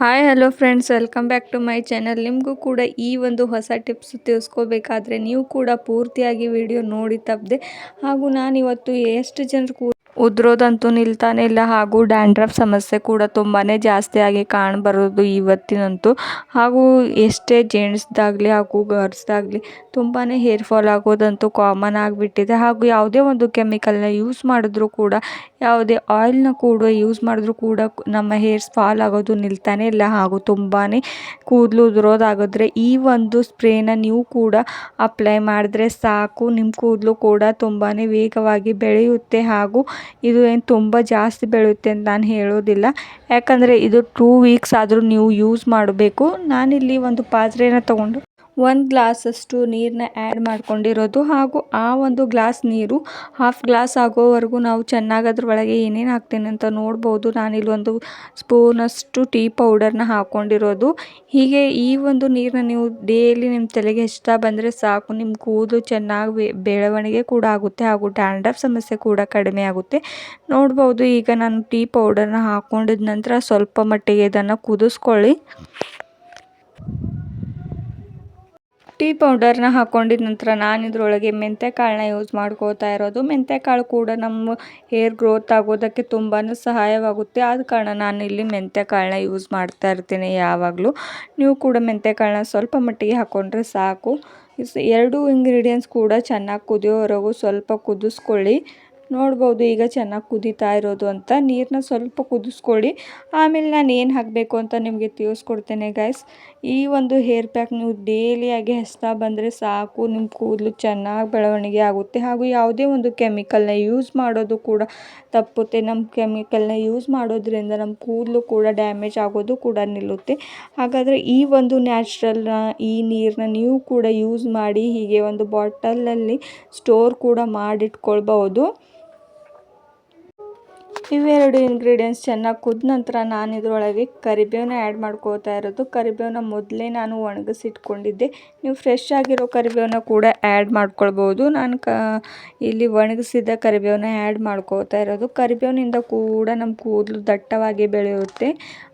Hi hello friends welcome back to my channel ನಿಮಗೂ ಕೂಡ ಈ ಒಂದು ಹೊಸ ಟಿಪ್ಸ್ ತಿಳಿಸ್ಕೋಬೇಕಾದ್ರೆ ನೀವು ಕೂಡ ಪೂರ್ತಿಯಾಗಿ ವಿಡಿಯೋ ನೋಡಿ ತಪ್ಪದೆ ಹಾಗೂ ನಾನಿವತ್ತು ಎಷ್ಟು ಜನರು ಕೂಡ ಉದ್ರೋದಂತೂ ನಿಲ್ತಾನೆ ಇಲ್ಲ. ಹಾಗೂ ಡ್ಯಾಂಡ್ರಫ್ ಸಮಸ್ಯೆ ಕೂಡ ತುಂಬಾ ಜಾಸ್ತಿಯಾಗಿ ಕಾಣಬರೋದು ಇವತ್ತಿನಂತೂ. ಹಾಗೂ ಎಷ್ಟೇ ಜೆಂಟ್ಸ್ದಾಗಲಿ ಹಾಗೂ ಗರ್ಲ್ಸ್ದಾಗಲಿ ತುಂಬಾ ಹೇರ್ ಫಾಲ್ ಆಗೋದಂತೂ ಕಾಮನ್ ಆಗಿಬಿಟ್ಟಿದೆ. ಹಾಗೂ ಯಾವುದೇ ಒಂದು ಕೆಮಿಕಲ್ನ ಯೂಸ್ ಮಾಡಿದ್ರೂ ಕೂಡ, ಯಾವುದೇ ಆಯಿಲ್ನ ಕೂಡ ಯೂಸ್ ಮಾಡಿದ್ರೂ ಕೂಡ ನಮ್ಮ ಹೇರ್ಸ್ ಫಾಲ್ ಆಗೋದು ನಿಲ್ತಾನೆ ಇಲ್ಲ. ಹಾಗೂ ತುಂಬಾ ಕೂದಲು ಉದುರೋದಾಗಿದ್ರೆ ಈ ಒಂದು ಸ್ಪ್ರೇನ ನೀವು ಕೂಡ ಅಪ್ಲೈ ಮಾಡಿದ್ರೆ ಸಾಕು. ನಿಮ್ಮ ಕೂದಲು ಕೂಡ ತುಂಬಾ ವೇಗವಾಗಿ ಬೆಳೆಯುತ್ತೆ. ಹಾಗೂ ಇದು ಏನು ತುಂಬ ಜಾಸ್ತಿ ಬೆಳೆಯುತ್ತೆ ಅಂತ ನಾನು ಹೇಳೋದಿಲ್ಲ. ಯಾಕಂದರೆ ಇದು ಟೂ ವೀಕ್ಸ್ ಆದರೂ ನೀವು ಯೂಸ್ ಮಾಡಬೇಕು. ನಾನಿಲ್ಲಿ ಒಂದು ಪಾತ್ರೆನ ತೊಗೊಂಡು ಒಂದು ಗ್ಲಾಸಷ್ಟು ನೀರನ್ನ ಆ್ಯಡ್ ಮಾಡ್ಕೊಂಡಿರೋದು ಹಾಗೂ ಆ ಒಂದು ಗ್ಲಾಸ್ ನೀರು ಹಾಫ್ ಗ್ಲಾಸ್ ಆಗೋವರೆಗೂ ನಾವು ಚೆನ್ನಾಗಿ ಅದರೊಳಗೆ ಏನೇನು ಹಾಕ್ತೇನೆ ಅಂತ ನೋಡ್ಬೋದು. ನಾನಿಲ್ಲಿ ಒಂದು ಸ್ಪೂನಷ್ಟು ಟೀ ಪೌಡರ್ನ ಹಾಕ್ಕೊಂಡಿರೋದು ಹೀಗೆ ಈ ಒಂದು ನೀರನ್ನ ನೀವು ಡೇಲಿ ನಿಮ್ಮ ತಲೆಗೆ ಹಚ್ತಾ ಬಂದರೆ ಸಾಕು. ನಿಮ್ಮ ಕೂದಲು ಚೆನ್ನಾಗಿ ಬೆಳವಣಿಗೆ ಕೂಡ ಆಗುತ್ತೆ ಹಾಗೂ ಡ್ಯಾಂಡ್ರಫ್ ಸಮಸ್ಯೆ ಕೂಡ ಕಡಿಮೆ ಆಗುತ್ತೆ. ನೋಡ್ಬೋದು, ಈಗ ನಾನು ಟೀ ಪೌಡರ್ನ ಹಾಕ್ಕೊಂಡಿದ ನಂತರ ಸ್ವಲ್ಪ ಮಟ್ಟಿಗೆ ಇದನ್ನು ಕುದಿಸ್ಕೊಳ್ಳಿ. ಟೀ ಪೌಡರ್ನ ಹಾಕೊಂಡಿದ ನಂತರ ನಾನು ಇದರೊಳಗೆ ಮೆಂತ್ಯ ಕಾಳನ್ನ ಯೂಸ್ ಮಾಡ್ಕೋತಾ ಇರೋದು. ಮೆಂತ್ಯಕಾಳು ಕೂಡ ನಮ್ಮ ಹೇರ್ ಗ್ರೋತ್ ಆಗೋದಕ್ಕೆ ತುಂಬಾ ಸಹಾಯವಾಗುತ್ತೆ. ಆದ ಕಾರಣ ನಾನು ಇಲ್ಲಿ ಮೆಂತ್ಯಕಾಳನ್ನ ಯೂಸ್ ಮಾಡ್ತಾ ಇರ್ತೀನಿ ಯಾವಾಗಲೂ. ನೀವು ಕೂಡ ಮೆಂತ್ಯಕಾಳನ್ನ ಸ್ವಲ್ಪ ಮಟ್ಟಿಗೆ ಹಾಕ್ಕೊಂಡ್ರೆ ಸಾಕು. ಎರಡು ಇಂಗ್ರೀಡಿಯೆಂಟ್ಸ್ ಕೂಡ ಚೆನ್ನಾಗಿ ಕುದಿಯೋವರೆಗೂ ಸ್ವಲ್ಪ ಕುದಿಸ್ಕೊಳ್ಳಿ. ನೋಡ್ಬೋದು ಈಗ ಚೆನ್ನಾಗಿ ಕುದೀತಾ ಇರೋದು ಅಂತ. ನೀರನ್ನ ಸ್ವಲ್ಪ ಕುದಿಸ್ಕೊಳ್ಳಿ. ಆಮೇಲೆ ನಾನು ಏನು ಹಾಕಬೇಕು ಅಂತ ನಿಮಗೆ ತಿಳಿಸ್ಕೊಡ್ತೇನೆ ಗಾಯ್ಸ್ ಈ ಒಂದು ಹೇರ್ ಪ್ಯಾಕ್ ನೀವು ಡೇಲಿಯಾಗಿ ಹಚ್ತಾ ಬಂದರೆ ಸಾಕು. ನಿಮ್ಮ ಕೂದಲು ಚೆನ್ನಾಗಿ ಬೆಳವಣಿಗೆ ಆಗುತ್ತೆ. ಹಾಗೂ ಯಾವುದೇ ಒಂದು ಕೆಮಿಕಲ್ನ ಯೂಸ್ ಮಾಡೋದು ಕೂಡ ತಪ್ಪುತ್ತೆ. ನಮ್ಮ ಕೆಮಿಕಲ್ನ ಯೂಸ್ ಮಾಡೋದ್ರಿಂದ ನಮ್ಮ ಕೂದಲು ಕೂಡ ಡ್ಯಾಮೇಜ್ ಆಗೋದು ಕೂಡ ನಿಲ್ಲುತ್ತೆ. ಹಾಗಾದರೆ ಈ ಒಂದು ನ್ಯಾಚುರಲ್ನ ಈ ನೀರನ್ನ ನೀವು ಕೂಡ ಯೂಸ್ ಮಾಡಿ ಹೀಗೆ ಒಂದು ಬಾಟಲಲ್ಲಿ ಸ್ಟೋರ್ ಕೂಡ ಮಾಡಿಟ್ಕೊಳ್ಬಹುದು. ಇವೆರಡು ಇಂಗ್ರೀಡಿಯೆಂಟ್ಸ್ ಚೆನ್ನಾಗಿ ಕುದ್ದ ನಂತರ ನಾನು ಇದರೊಳಗೆ ಕರಿಬೇವನ್ನ ಆ್ಯಡ್ ಮಾಡ್ಕೋತಾ ಇರೋದು. ಕರಿಬೇವನ್ನ ಮೊದಲೇ ನಾನು ಒಣಗಿಸಿಟ್ಕೊಂಡಿದ್ದೆ. ನೀವು ಫ್ರೆಶ್ ಆಗಿರೋ ಕರಿಬೇವನ್ನ ಕೂಡ ಆ್ಯಡ್ ಮಾಡ್ಕೊಳ್ಬೋದು. ನಾನು ಕ, ಇಲ್ಲಿ ಒಣಗಿಸಿದ ಕರಿಬೇವನ್ನ ಆ್ಯಡ್ ಮಾಡ್ಕೋತಾ ಇರೋದು. ಕರಿಬೇವಿನಿಂದ ಕೂಡ ನಮ್ಮ ಕೂದಲು ದಟ್ಟವಾಗಿ ಬೆಳೆಯುತ್ತೆ.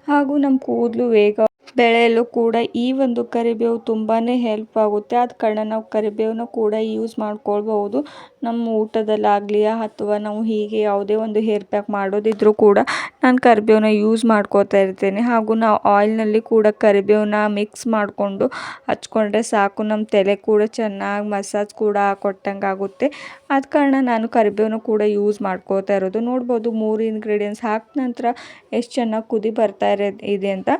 ಹಾಗೂ ನಮ್ಮ ಕೂದಲು ವೇಗ ಬೆಳೆಯಲು ಕೂಡ ಈ ಒಂದು ಕರಿಬೇವು ತುಂಬಾ ಹೆಲ್ಪ್ ಆಗುತ್ತೆ. ಆದ ಕಾರಣ ನಾವು ಕರಿಬೇವನ್ನ ಕೂಡ ಯೂಸ್ ಮಾಡ್ಕೊಳ್ಬಹುದು. ನಮ್ಮ ಊಟದಲ್ಲಾಗಲಿ ಅಥವಾ ನಾವು ಹೀಗೆ ಯಾವುದೇ ಒಂದು ಹೇರ್ ಪ್ಯಾಕ್ ಮಾಡೋದಿದ್ರೂ ಕೂಡ ನಾನು ಕರಿಬೇವನ್ನ ಯೂಸ್ ಮಾಡ್ಕೋತಾ ಇರ್ತೇನೆ. ಹಾಗೂ ನಾವು ಆಯಿಲ್ನಲ್ಲಿ ಕೂಡ ಕರಿಬೇವನ್ನ ಮಿಕ್ಸ್ ಮಾಡಿಕೊಂಡು ಹಚ್ಕೊಂಡ್ರೆ ಸಾಕು. ನಮ್ಮ ತಲೆ ಕೂಡ ಚೆನ್ನಾಗಿ ಮಸಾಜ್ ಕೂಡ ಕೊಟ್ಟಂಗೆ ಆಗುತ್ತೆ. ಆದ ಕಾರಣ ನಾನು ಕರಿಬೇವನ್ನ ಕೂಡ ಯೂಸ್ ಮಾಡ್ಕೋತಾ ಇರೋದು. ನೋಡ್ಬೋದು ಮೂರು ಇಂಗ್ರೀಡಿಯೆಂಟ್ಸ್ ಹಾಕಿದ ನಂತರ ಎಷ್ಟು ಚೆನ್ನಾಗಿ ಕುದಿ ಬರ್ತಾ ಇದೆ ಅಂತ.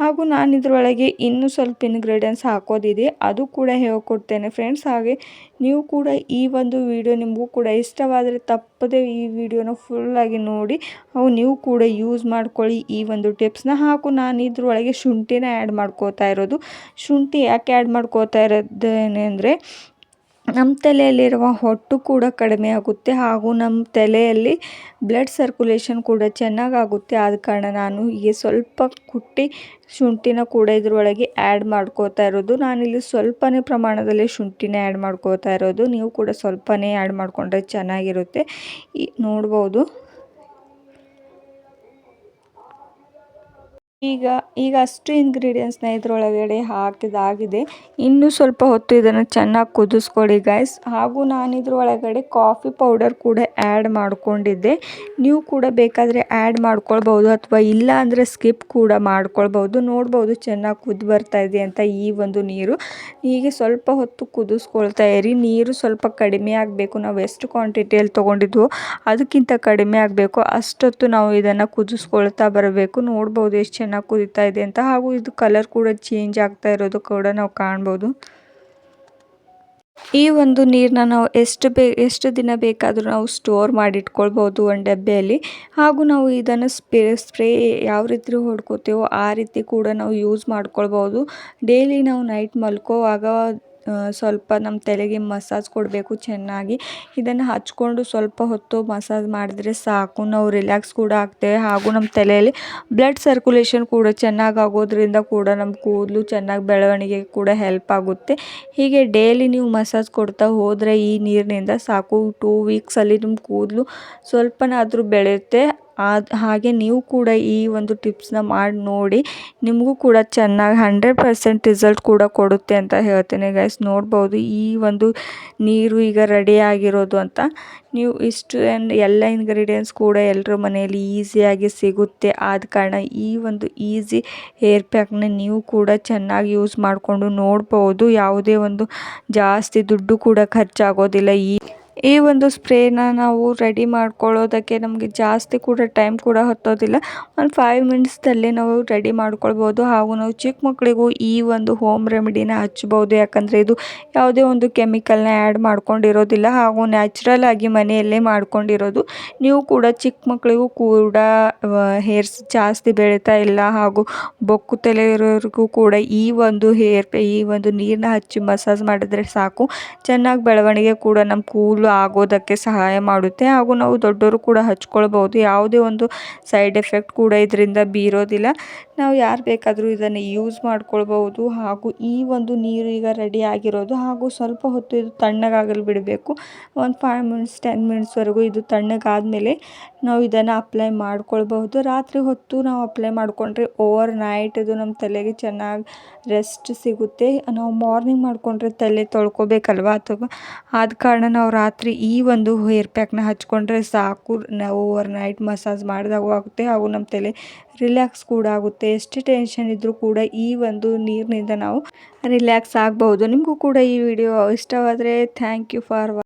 ಹಾಗೂ ನಾನು ಇದರೊಳಗೆ ಇನ್ನೂ ಸ್ವಲ್ಪ ಇನ್ಗ್ರೀಡಿಯೆಂಟ್ಸ್ ಹಾಕೋದಿದೆ. ಅದು ಕೂಡ ಹೇಳ್ಕೊಡ್ತೇನೆ ಫ್ರೆಂಡ್ಸ್ ಹಾಗೆ ನೀವು ಕೂಡ ಈ ಒಂದು ವಿಡಿಯೋ ನಿಮಗೂ ಕೂಡ ಇಷ್ಟವಾದರೆ ತಪ್ಪದೆ ಈ ವಿಡಿಯೋನ ಫುಲ್ಲಾಗಿ ನೋಡಿ. ಅವು ನೀವು ಕೂಡ ಯೂಸ್ ಮಾಡ್ಕೊಳ್ಳಿ. ಈ ಒಂದು ಟಿಪ್ಸ್ನ ಹಾಕು. ನಾನು ಇದರೊಳಗೆ ಶುಂಠಿನ ಆ್ಯಡ್ ಮಾಡ್ಕೋತಾ ಇರೋದು. ಶುಂಠಿ ಯಾಕೆ ಆ್ಯಡ್ ಮಾಡ್ಕೋತಾ ಇರೋದೇನೆ ಅಂದರೆ ನಮ್ಮ ತಲೆಯಲ್ಲಿರುವ ಹೊಟ್ಟು ಕೂಡ ಕಡಿಮೆ ಆಗುತ್ತೆ ಹಾಗೂ ನಮ್ಮ ತಲೆಯಲ್ಲಿ ಬ್ಲಡ್ ಸರ್ಕ್ಯುಲೇಷನ್ ಕೂಡ ಚೆನ್ನಾಗಾಗುತ್ತೆ. ಆದ ಕಾರಣ ನಾನು ಹೀಗೆ ಸ್ವಲ್ಪ ಕುಟ್ಟಿ ಶುಂಠಿನ ಕೂಡ ಇದರೊಳಗೆ ಆ್ಯಡ್ ಮಾಡ್ಕೋತಾ ಇರೋದು. ನಾನಿಲ್ಲಿ ಸ್ವಲ್ಪನೇ ಪ್ರಮಾಣದಲ್ಲಿ ಶುಂಠಿನ ಆ್ಯಡ್ ಮಾಡ್ಕೋತಾ ಇರೋದು. ನೀವು ಕೂಡ ಸ್ವಲ್ಪನೇ ಆ್ಯಡ್ ಮಾಡಿಕೊಂಡ್ರೆ ಚೆನ್ನಾಗಿರುತ್ತೆ. ಈ ನೋಡ್ಬೋದು. ಈಗ ಈಗ ಅಷ್ಟು ಇಂಗ್ರೀಡಿಯೆಂಟ್ಸ್ನ ಇದರೊಳಗಡೆ ಹಾಕಿದಾಗಿದೆ. ಇನ್ನೂ ಸ್ವಲ್ಪ ಹೊತ್ತು ಇದನ್ನು ಚೆನ್ನಾಗಿ ಕುದಿಸ್ಕೊಡಿ ಗೈಸ್ ಹಾಗೂ ನಾನು ಇದ್ರೊಳಗಡೆ ಕಾಫಿ ಪೌಡರ್ ಕೂಡ ಆ್ಯಡ್ ಮಾಡಿಕೊಂಡಿದ್ದೆ. ನೀವು ಕೂಡ ಬೇಕಾದರೆ ಆ್ಯಡ್ ಮಾಡ್ಕೊಳ್ಬೋದು ಅಥವಾ ಇಲ್ಲ ಅಂದರೆ ಸ್ಕಿಪ್ ಕೂಡ ಮಾಡ್ಕೊಳ್ಬೋದು ನೋಡ್ಬೋದು ಚೆನ್ನಾಗಿ ಕುದ್ದು ಬರ್ತಾ ಇದೆ ಅಂತ ಈ ಒಂದು ನೀರು. ಹೀಗೆ ಸ್ವಲ್ಪ ಹೊತ್ತು ಕುದಿಸ್ಕೊಳ್ತಾ ಇರಿ. ನೀರು ಸ್ವಲ್ಪ ಕಡಿಮೆ ಆಗಬೇಕು. ನಾವು ಎಷ್ಟು ಕ್ವಾಂಟಿಟಿಯಲ್ಲಿ ತೊಗೊಂಡಿದ್ವೋ ಅದಕ್ಕಿಂತ ಕಡಿಮೆ ಆಗಬೇಕು. ಅಷ್ಟೊತ್ತು ನಾವು ಇದನ್ನು ಕುದಿಸ್ಕೊಳ್ತಾ ಬರಬೇಕು. ನೋಡ್ಬೋದು ಎಷ್ಟು ಚೆನ್ನಾಗಿ ಕುದೀತಾ ಇದೆ ಅಂತ. ಹಾಗೂ ಇದು ಕಲರ್ ಕೂಡ ಚೇಂಜ್ ಆಗ್ತಾ ಇರೋದು ಕೂಡ ನಾವು ಕಾಣ್ಬೋದು. ಈ ಒಂದು ನೀರನ್ನ ನಾವು ಎಷ್ಟು ಬೇ, ಎಷ್ಟು ದಿನ ಬೇಕಾದರೂ ನಾವು ಸ್ಟೋರ್ ಮಾಡಿಟ್ಕೊಳ್ಬೋದು ಒಂದು ಡಬ್ಬೆಯಲ್ಲಿ. ಹಾಗೂ ನಾವು ಇದನ್ನು ಸ್ಪ್ರೇ ಸ್ಪ್ರೇ ಯಾವ ರೀತಿ ಹೊಡ್ಕೋತೀವೋ ಆ ರೀತಿ ಕೂಡ ನಾವು ಯೂಸ್ ಮಾಡ್ಕೊಳ್ಬೋದು. ಡೈಲಿ ನಾವು ನೈಟ್ ಮಲ್ಕೋವಾಗ ಸ್ವಲ್ಪ ನಮ್ಮ ತಲೆಗೆ ಮಸಾಜ್ ಕೊಡಬೇಕು ಚೆನ್ನಾಗಿ. ಇದನ್ನು ಹಚ್ಕೊಂಡು ಸ್ವಲ್ಪ ಹೊತ್ತು ಮಸಾಜ್ ಮಾಡಿದ್ರೆ ಸಾಕು. ನಾವು ರಿಲ್ಯಾಕ್ಸ್ ಕೂಡ ಆಗ್ತೇವೆ. ಹಾಗೂ ನಮ್ಮ ತಲೆಯಲ್ಲಿ ಬ್ಲಡ್ ಸರ್ಕ್ಯುಲೇಷನ್ ಕೂಡ ಚೆನ್ನಾಗಿ ಆಗೋದ್ರಿಂದ ಕೂಡ ನಮ್ಮ ಕೂದಲು ಚೆನ್ನಾಗಿ ಬೆಳವಣಿಗೆ ಕೂಡ ಹೆಲ್ಪ್ ಆಗುತ್ತೆ. ಹೀಗೆ ಡೈಲಿ ನೀವು ಮಸಾಜ್ ಕೊಡ್ತಾ ಹೋದರೆ ಈ ನೀರಿನಿಂದ ಸಾಕು. ಟೂ ವೀಕ್ಸಲ್ಲಿ ನಿಮ್ಮ ಕೂದಲು ಸ್ವಲ್ಪನಾದರೂ ಬೆಳೆಯುತ್ತೆ. ಅದು ಹಾಗೆ ನೀವು ಕೂಡ ಈ ಒಂದು ಟಿಪ್ಸ್ನ ಮಾಡಿ ನೋಡಿ, ನಿಮಗೂ ಕೂಡ ಚೆನ್ನಾಗಿ ಹಂಡ್ರೆಡ್ ಪರ್ಸೆಂಟ್ ರಿಸಲ್ಟ್ ಕೂಡ ಕೊಡುತ್ತೆ ಅಂತ ಹೇಳ್ತೇನೆ ಗೈಸ್ ನೋಡ್ಬೋದು ಈ ಒಂದು ನೀರು ಈಗ ರೆಡಿ ಆಗಿರೋದು ಅಂತ. ನೀವು ಇಷ್ಟು ಎಲ್ಲ ಇಂಗ್ರೀಡಿಯೆಂಟ್ಸ್ ಕೂಡ ಎಲ್ಲರ ಮನೆಯಲ್ಲಿ ಈಸಿಯಾಗಿ ಸಿಗುತ್ತೆ. ಆದ ಕಾರಣ ಈ ಒಂದು ಈಸಿ ಹೇರ್ ಪ್ಯಾಕ್ನ ನೀವು ಕೂಡ ಚೆನ್ನಾಗಿ ಯೂಸ್ ಮಾಡಿಕೊಂಡು ನೋಡ್ಬೋದು. ಯಾವುದೇ ಒಂದು ಜಾಸ್ತಿ ದುಡ್ಡು ಕೂಡ ಖರ್ಚಾಗೋದಿಲ್ಲ ಈ ಈ ಒಂದು ಸ್ಪ್ರೇನ ನಾವು ರೆಡಿ ಮಾಡ್ಕೊಳ್ಳೋದಕ್ಕೆ ನಮಗೆ ಜಾಸ್ತಿ ಕೂಡ ಟೈಮ್ ಕೂಡ ಹತ್ತೋದಿಲ್ಲ. ಒಂದು ಫೈವ್ ಮಿನಿಟ್ಸ್ದಲ್ಲೇ ನಾವು ರೆಡಿ ಮಾಡ್ಕೊಳ್ಬೋದು. ಹಾಗೂ ನಾವು ಚಿಕ್ಕ ಮಕ್ಕಳಿಗೂ ಈ ಒಂದು ಹೋಮ್ ರೆಮಿಡಿನ ಹಚ್ಬೋದು. ಯಾಕಂದರೆ ಇದು ಯಾವುದೇ ಒಂದು ಕೆಮಿಕಲ್ನ ಆ್ಯಡ್ ಮಾಡ್ಕೊಂಡಿರೋದಿಲ್ಲ. ಹಾಗೂ ನ್ಯಾಚುರಲ್ ಆಗಿ ಮನೆಯಲ್ಲೇ ಮಾಡ್ಕೊಂಡಿರೋದು. ನೀವು ಕೂಡ ಚಿಕ್ಕ ಮಕ್ಕಳಿಗೂ ಕೂಡ ಹೇರ್ಸ್ ಜಾಸ್ತಿ ಬೆಳೀತಾ ಇಲ್ಲ. ಹಾಗೂ ಬೊಕ್ಕು ತಲೆ ಇರೋರಿಗೂ ಕೂಡ ಈ ಒಂದು ಹೇರ್ ಈ ಒಂದು ನೀರನ್ನ ಹಚ್ಚಿ ಮಸಾಜ್ ಮಾಡಿದ್ರೆ ಸಾಕು. ಚೆನ್ನಾಗಿ ಬೆಳವಣಿಗೆ ಕೂಡ ನಮ್ಮ ಕೂದಲು ಆಗೋದಕ್ಕೆ ಸಹಾಯ ಮಾಡುತ್ತೆ. ಹಾಗೂ ನಾವು ದೊಡ್ಡವರು ಕೂಡ ಹಚ್ಕೊಳ್ಬೋದು. ಯಾವುದೇ ಒಂದು ಸೈಡ್ ಎಫೆಕ್ಟ್ ಕೂಡ ಇದರಿಂದ ಬೀರೋದಿಲ್ಲ. ನಾವು ಯಾರು ಬೇಕಾದರೂ ಇದನ್ನು ಯೂಸ್ ಮಾಡ್ಕೊಳ್ಬೋದು ಹಾಗೂ ಈ ಒಂದು ನೀರು ಈಗ ರೆಡಿ ಆಗಿರೋದು. ಹಾಗೂ ಸ್ವಲ್ಪ ಹೊತ್ತು ಇದು ತಣ್ಣಗಾಗಲು ಬಿಡಬೇಕು. ಒಂದು ಫೈವ್ ಮಿನಿಟ್ಸ್ ಟೆನ್ ಮಿನಿಟ್ಸ್ವರೆಗೂ ಇದು ತಣ್ಣಗಾದ ಮೇಲೆ ನಾವು ಇದನ್ನು ಅಪ್ಲೈ ಮಾಡ್ಕೊಳ್ಬಹುದು. ರಾತ್ರಿ ಹೊತ್ತು ನಾವು ಅಪ್ಲೈ ಮಾಡಿಕೊಂಡ್ರೆ ಓವರ್ ನೈಟ್ ಇದು ನಮ್ಮ ತಲೆಗೆ ಚೆನ್ನಾಗಿ ರೆಸ್ಟ್ ಸಿಗುತ್ತೆ. ನಾವು ಮಾರ್ನಿಂಗ್ ಮಾಡಿಕೊಂಡ್ರೆ ತಲೆ ತೊಳ್ಕೊಬೇಕಲ್ವ ಅಥವಾ ಆದ ಕಾರಣ ನಾವು ರಾತ್ರಿ ಈ ಒಂದು ಹೇರ್ ಪ್ಯಾಕ್ನ ಹಚ್ಕೊಂಡ್ರೆ ಸಾಕು. ನಾವು ಓವರ್ ನೈಟ್ ಮಸಾಜ್ ಮಾಡಿದಾಗೂ ಆಗುತ್ತೆ. ಹಾಗೂ ನಮ್ಮ ತಲೆ ರಿಲ್ಯಾಕ್ಸ್ ಕೂಡ ಆಗುತ್ತೆ. ಎಷ್ಟು ಟೆನ್ಷನ್ ಇದ್ದರೂ ಕೂಡ ಈ ಒಂದು ನೀರಿನಿಂದ ನಾವು ರಿಲ್ಯಾಕ್ಸ್ ಆಗ್ಬೋದು ನಿಮಗೂ ಕೂಡ ಈ ವಿಡಿಯೋ ಇಷ್ಟವಾದರೆ ಥ್ಯಾಂಕ್ ಯು ಫಾರ್